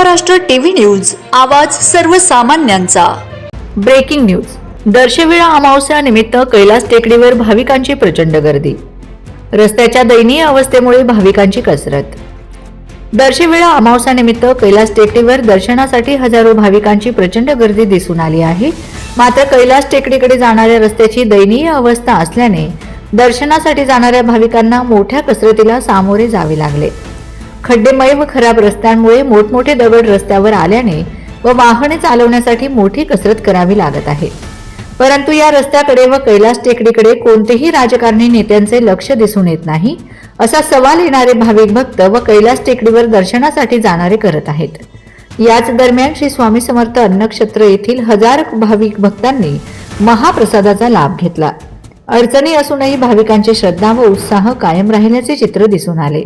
Maharashtra TV news आवाज सर्वसामान्यांचा. Breaking news. दर्शवेळा अमावस्या निमित्त कैलास टेकडीवर भाविकांची प्रचंड गर्दी. रस्त्याच्या दयनीय अवस्थेमुळे भाविकांची कसरत. दर्शवेळा अमावस्यानिमित्त कैलास टेकडीवर दर्शनासाठी हजारो भाविकांची प्रचंड गर्दी दिसून आली आहे. मात्र कैलास टेकडीकडे जाणाऱ्या रस्त्याची दयनीय अवस्था असल्याने दर्शनासाठी जाणाऱ्या भाविकांना मोठ्या कसरतीला सामोरे जावे लागले. खड्डेमय व खराब रस्त्यांमुळे मोठमोठे दगड रस्त्यावर आल्याने व वाहने चालवण्यासाठी मोठी कसरत करावी लागत आहे. परंतु या रस्त्याकडे व कैलास टेकडीकडे कोणतेही राजकारणी नेत्यांचे लक्ष दिसून येत नाही असा सवाल येणारे भाविक भक्त व कैलास टेकडीवर दर्शनासाठी जाणारे करत आहेत. याच दरम्यान श्री स्वामी समर्थ अन्नक्षेत्र येथील हजार भाविक भक्तांनी महाप्रसादाचा लाभ घेतला. अडचणी असूनही भाविकांची श्रद्धा व उत्साह कायम राहिल्याचे चित्र दिसून आले.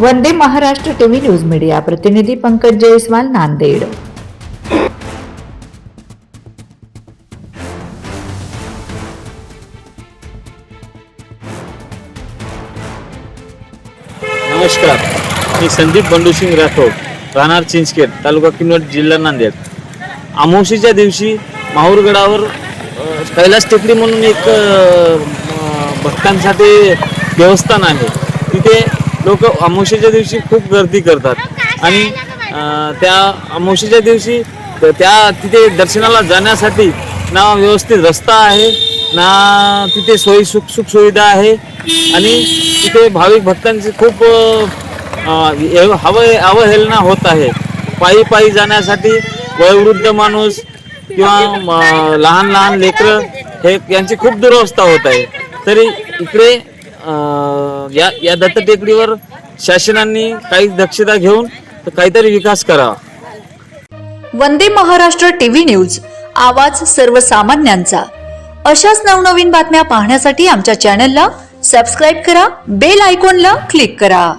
Vande Maharashtra TV news media प्रतिनिधी पंकज जयस्वाल नांदेड. नमस्कार. मी संदीप बंडूसिंग राठोड राहणार चिंचखेड तालुका किनवट जिल्हा नांदेड. अमावशीच्या दिवशी माहूरगडावर कैलास टेकडी म्हणून एक भक्तांसाठी देवस्थान आहे. तिथे लोक अमावशेच्या दिवशी खूप गर्दी करतात. आणि त्या अमावशेच्या दिवशी त्या तिथे दर्शनाला जाण्यासाठी ना व्यवस्थित रस्ता आहे ना तिथे सोयी सुख सुख सुविधा आहे. आणि तिथे भाविक भक्तांची खूप हव अवहेलना होत आहे. पायी पायी जाण्यासाठी वयोवृद्ध माणूस किंवा लहान लहान लेकरं हे यांची खूप दुरवस्था होत आहे. तरी इकडे या या दत्त टेकडीवर शासनाने काही दक्षता घेऊन काहीतरी विकास करावा. वंदे महाराष्ट्र टीव्ही न्यूज आवाज सर्वसामान्यांचा. अशाच नवनवीन बातम्या पाहण्यासाठी आमच्या चॅनलला सबस्क्राईब करा बेल आयकॉनला क्लिक करा.